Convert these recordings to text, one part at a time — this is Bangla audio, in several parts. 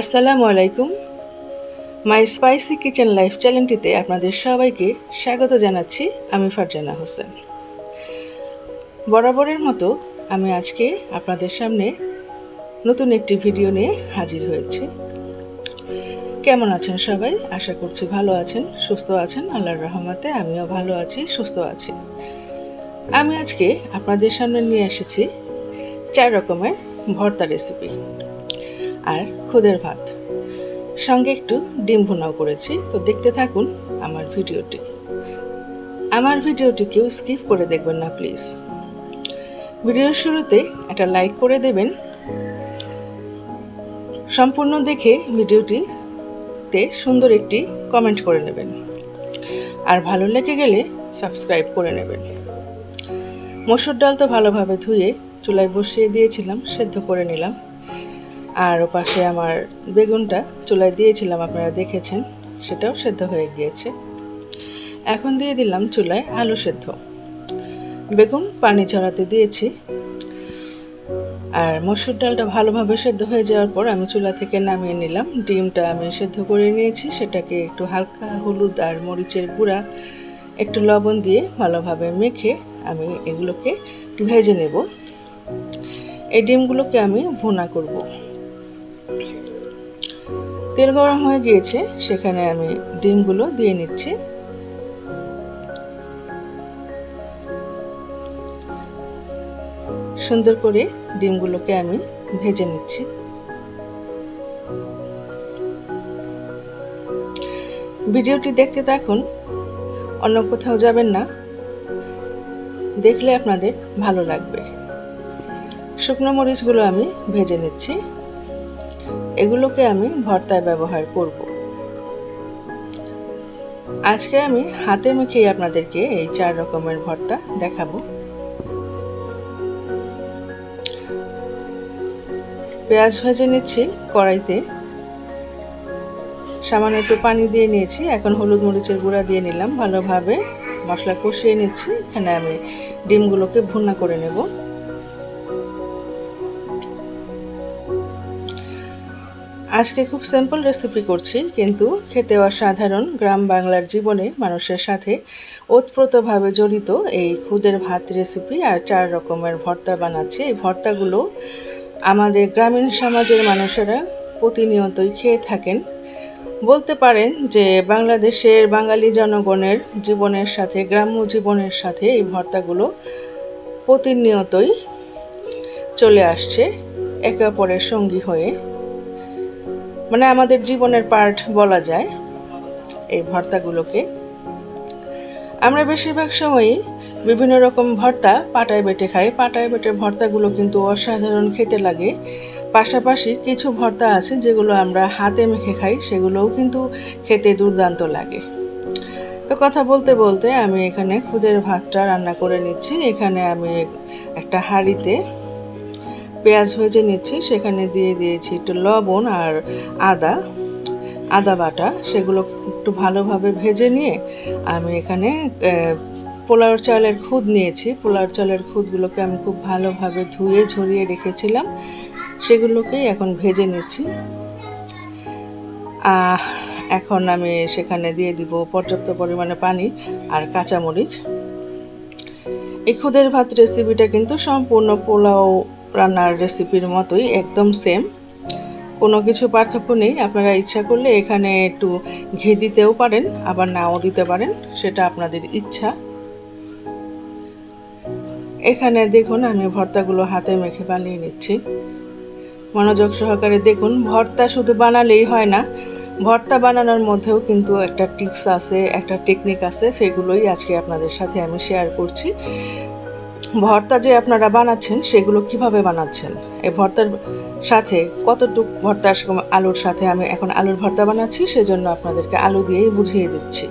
আসসালামু আলাইকুম। মাই স্পাইসি কিচেন লাইফ চ্যানেলটিতে আপনাদের সবাইকে স্বাগত জানাচ্ছি আমি ফারজানা হোসেন। বরাবরের মতো আমি আজকে আপনাদের সামনে নতুন একটি ভিডিও নিয়ে হাজির হয়েছি। কেমন আছেন সবাই? আশা করছি ভালো আছেন, সুস্থ আছেন, আল্লাহর রহমতে আমিও ভালো আছি, সুস্থ আছি। আমি আজকে আপনাদের সামনে নিয়ে এসেছি চার রকমের ভর্তা রেসিপি আর খুদের ভাত। সঙ্গে একটু ডিম ভুনাও করেছি, তো দেখতে থাকুন আমার ভিডিওটি। আমার ভিডিওটি কেউ স্কিপ করে দেখবেন না, প্লিজ। ভিডিওর শুরুতে একটা লাইক করে দেবেন। সম্পূর্ণ দেখে ভিডিওটিতে সুন্দর একটি কমেন্ট করে নেবেন। আর ভালো লেগে গেলে সাবস্ক্রাইব করে নেবেন। মসুর ডাল তো ভালোভাবে ধুয়ে চুলায় বসিয়ে দিয়েছিলাম, সেদ্ধ করে নিলাম। আর ওপাশে আমার বেগুনটা চুলায় দিয়েছিলাম, আপনারা দেখেছেন, সেটাও সেদ্ধ হয়ে গিয়েছে। এখন দিয়ে দিলাম চুলায় আলু সেদ্ধ। বেগুন পানি ছড়াতে দিয়েছি। আর মসুর ডালটা ভালোভাবে সেদ্ধ হয়ে যাওয়ার পর আমি চুলা থেকে নামিয়ে নিলাম। ডিমটা আমি সেদ্ধ করে নিয়েছি, সেটাকে একটু হালকা হলুদ আর মরিচের গুঁড়া, একটু লবণ দিয়ে ভালোভাবে মেখে আমি এগুলোকে ভেজে নেব। এই ডিমগুলোকে আমি ভুনা করব। তেল গরম হয়ে গিয়েছে, সেখানে আমি ডিমগুলো দিয়ে নিচ্ছি। সুন্দর করে ডিমগুলোকে আমি ভেজে নিচ্ছি। ভিডিওটি দেখতে থাকুন, অন্য কোথাও যাবেন না। দেখলে আপনাদের ভালো লাগবে। শুকনো মরিচগুলো আমি ভেজে নিচ্ছি। এগুলোকে আমি ভর্তায় ব্যবহার করব। আজকে আমি হাতে মেখেই আপনাদেরকে এই চার রকমের ভর্তা দেখাবো। পেঁয়াজ ভেজে নিচ্ছি কড়াইতে। সামান্য একটু পানি দিয়ে নিয়েছি। এখন হলুদ মরিচের গুঁড়া দিয়ে নিলাম। ভালোভাবে মশলা কষিয়ে নিচ্ছি। এখানে আমি ডিমগুলোকে ভুনা করে নেব। আজকে খুব সিম্পল রেসিপি করছি, কিন্তু খেতে অসাধারণ গ্রাম বাংলার জীবনে মানুষের সাথে ওতপ্রোতভাবে জড়িত এই খুদের ভাত রেসিপি আর চার রকমের ভর্তা বানাচ্ছি। এই ভর্তাগুলো আমাদের গ্রামীণ সমাজের মানুষেরা প্রতিনিয়তই খেয়ে থাকেন। বলতে পারেন যে বাংলাদেশের বাঙালি জনগণের জীবনের সাথে, গ্রাম্য জীবনের সাথে এই ভর্তাগুলো প্রতিনিয়তই চলে আসছে, একে অপরের সঙ্গী হয়ে। মানে আমাদের জীবনের পার্ট বলা যায় এই ভর্তাগুলোকে। আমরা বেশিরভাগ সময়ই বিভিন্ন রকম ভর্তা পাটায় বেটে খাই। পাটায় বেটে ভর্তাগুলো কিন্তু অসাধারণ খেতে লাগে। পাশাপাশি কিছু ভর্তা আছে যেগুলো আমরা হাতে মেখে খাই, সেগুলোও কিন্তু খেতে দুর্দান্ত লাগে। তো কথা বলতে বলতে আমি এখানে খুদের ভাতটা রান্না করে নিচ্ছি। এখানে আমি একটা হাঁড়িতে পেঁয়াজ ভেজে নিচ্ছি, সেখানে দিয়ে দিয়েছি একটু লবণ আর আদা আদা বাটা, সেগুলো একটু ভালোভাবে ভেজে নিয়ে আমি এখানে পোলাওর চালের খুদ নিয়েছি। পোলাওর চালের খুদগুলোকে আমি খুব ভালোভাবে ধুয়ে ঝরিয়ে রেখেছিলাম, সেগুলোকেই এখন ভেজে নিচ্ছি। এখন আমি সেখানে দিয়ে দিব পর্যাপ্ত পরিমাণে পানি আর কাঁচামরিচ। এই খুদের ভাত রেসিপিটা কিন্তু সম্পূর্ণ পোলাও রান্নার রেসিপির মতোই একদম সেম কোনো কিছু পার্থক্য নেই, আপনারা ইচ্ছা করলে এখানে একটু ঘি দিতেও পারেন, আবার নাও দিতে পারেন, সেটা আপনাদের ইচ্ছা। এখানে দেখুন, আমি ভর্তাগুলো হাতে মেখে বানিয়ে নিচ্ছি। মনোযোগ সহকারে দেখুন, ভর্তা শুধু বানালেই হয় না, ভর্তা বানানোর মধ্যেও কিন্তু একটা টিপস আছে, একটা টেকনিক আছে, সেগুলোই আজকে আপনাদের সাথে আমি শেয়ার করছি। ভর্তা যে আপনারা বানাচ্ছেন, সেগুলো কীভাবে বানাচ্ছেন? এই ভর্তার সাথে কতটুক ভর্তা আলুর সাথে আমি এখন আলুর ভর্তা বানাচ্ছি, সেজন্য আপনাদেরকে আলু দিয়েই বুঝিয়ে দিচ্ছি।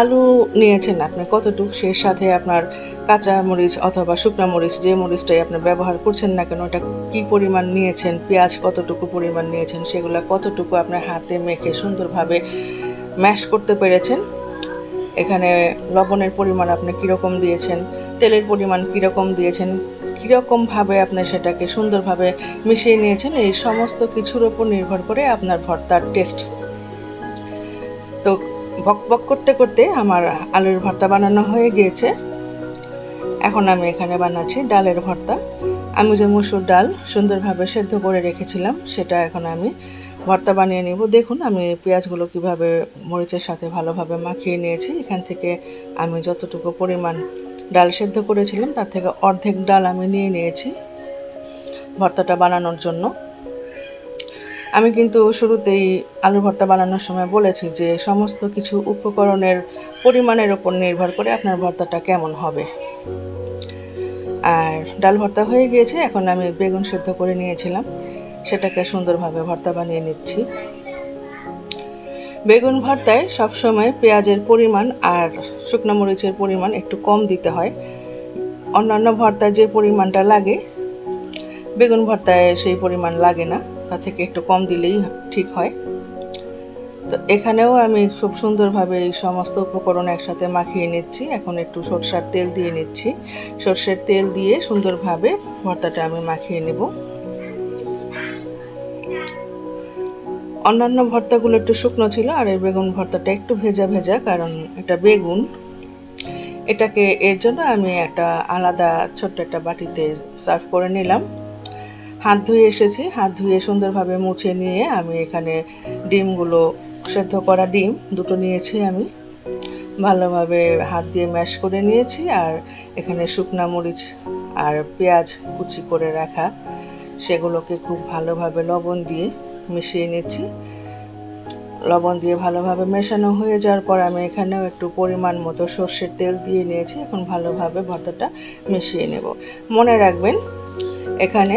আলু নিয়েছেন আপনি কতটুক, সেই সাথে আপনার কাঁচা মরিচ অথবা শুকনো মরিচ, যে মরিচটাই আপনি ব্যবহার করছেন না কেন, ওটা কী পরিমাণ নিয়েছেন, পেঁয়াজ কতটুকু পরিমাণ নিয়েছেন, সেগুলো কতটুকু আপনার হাতে মেখে সুন্দরভাবে ম্যাশ করতে পেরেছেন? এখানে লবণের পরিমাণ আপনি কীরকম দিয়েছেন? তেলের পরিমাণ কীরকম দিয়েছেন, কীরকমভাবে আপনি সেটাকে সুন্দরভাবে মিশিয়ে নিয়েছেন, এই সমস্ত কিছুর ওপর নির্ভর করে আপনার ভর্তার টেস্ট তো বক বক করতে করতে আমার আলুর ভর্তা বানানো হয়ে গিয়েছে। এখন আমি এখানে বানাচ্ছি ডালের ভর্তা। আমি যে মুসুর ডাল সুন্দরভাবে সেদ্ধ করে রেখেছিলাম, সেটা এখন আমি ভর্তা বানিয়ে নেব। দেখুন, আমি পেঁয়াজগুলো কীভাবে মরিচের সাথে ভালোভাবে মাখিয়ে নিয়েছি। এখান থেকে আমি যতটুকু পরিমাণ ডাল সেদ্ধ করেছিলাম, তার থেকে অর্ধেক ডাল আমি নিয়ে নিয়েছি ভর্তাটা বানানোর জন্য। আমি কিন্তু শুরুতেই আলু ভর্তা বানানোর সময় বলেছি যে, সমস্ত কিছু উপকরণের পরিমাণের ওপর নির্ভর করে আপনার ভর্তাটা কেমন হবে। আর ডাল ভর্তা হয়ে গিয়েছে, এখন আমি বেগুন সেদ্ধ করে নিয়েছিলাম। সেটাকে সুন্দরভাবে ভর্তা বানিয়ে নিচ্ছি। বেগুন ভর্তায় সবসময় পেঁয়াজের পরিমাণ আর শুকনো মরিচের পরিমাণ একটু কম দিতে হয়। অন্যান্য ভর্তায় যে পরিমাণটা লাগে, বেগুন ভর্তায় সেই পরিমাণ লাগে না, তা থেকে একটু কম দিলেই ঠিক হয়। তো এখানেও আমি খুব সুন্দরভাবে এই সমস্ত উপকরণ একসাথে মাখিয়ে নিচ্ছি। এখন একটু সরষার তেল দিয়ে নিচ্ছি। সর্ষের তেল দিয়ে সুন্দরভাবে ভর্তাটা আমি মাখিয়ে নেব। অন্যান্য ভর্তাগুলো একটু শুকনো ছিল আর এই বেগুন ভর্তাটা একটু ভেজা ভেজা, কারণ এটা বেগুন। এটাকে এর জন্য আমি একটা আলাদা ছোট্ট একটা বাটিতে সার্ভ করে নিলাম। হাত ধুয়ে এসেছি। হাত ধুয়ে সুন্দরভাবে মুছে নিয়ে আমি এখানে ডিমগুলো সেদ্ধ করা ডিম, দুটো নিয়েছি আমি। ভালোভাবে হাত দিয়ে ম্যাশ করে নিয়েছি আর এখানে শুকনা মরিচ আর পেঁয়াজ কুচি করে রাখা। সেগুলোকে খুব ভালোভাবে লবণ দিয়ে মিশিয়ে নিচ্ছি। লবণ দিয়ে ভালোভাবে মেশানো হয়ে যাওয়ার পর আমি এখানেও একটু পরিমাণ মতো সর্ষের তেল দিয়ে নিয়েছি। এখন ভালোভাবে ভর্তাটা মিশিয়ে নেব। মনে রাখবেন, এখানে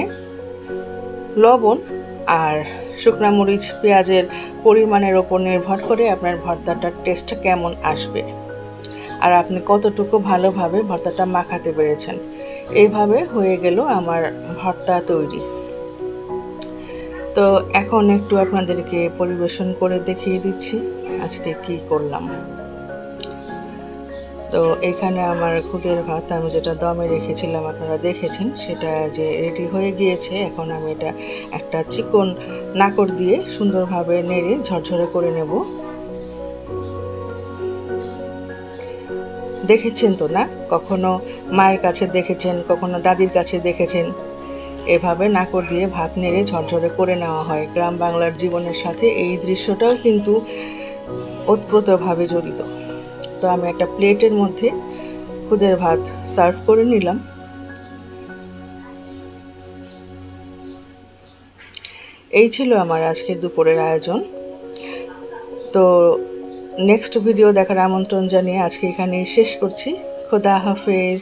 লবণ আর শুকনা মরিচ, পেঁয়াজের পরিমাণের ওপর নির্ভর করে আপনার ভর্তাটার টেস্ট কেমন আসবে আর আপনি কতটুকু ভালোভাবে ভর্তাটা মাখাতে পেরেছেন। এইভাবে হয়ে গেল আমার ভর্তা তৈরি। তো এখন একটু আপনাদেরকে পরিবেশন করে দেখিয়ে দিচ্ছি আজকে কি করলাম। তো এখানে আমার খুদের ভাত আমি যেটা দমে রেখেছিলাম আপনারা দেখেছেন, সেটা যে রেডি হয়ে গিয়েছে। এখন আমি এটা একটা চিকন নাকড় দিয়ে সুন্দরভাবে নেড়ে ঝরঝরে করে নেব। দেখেছেন তো না? কখনো মায়ের কাছে দেখেছেন, কখনো দাদির কাছে দেখেছেন? এভাবে নাকড় দিয়ে ভাত নেড়ে ঝরঝরে করে নেওয়া হয়। গ্রাম বাংলার জীবনের সাথে এই দৃশ্যটাও কিন্তু ওতপ্রোতভাবে জড়িত। তো আমি একটা প্লেটের মধ্যে খুদের ভাত সার্ভ করে নিলাম। এই ছিল আমার আজকের দুপুরের আয়োজন। তো নেক্সট ভিডিও দেখার আমন্ত্রণ জানিয়ে আজকে এখানে শেষ করছি। খোদা হাফেজ।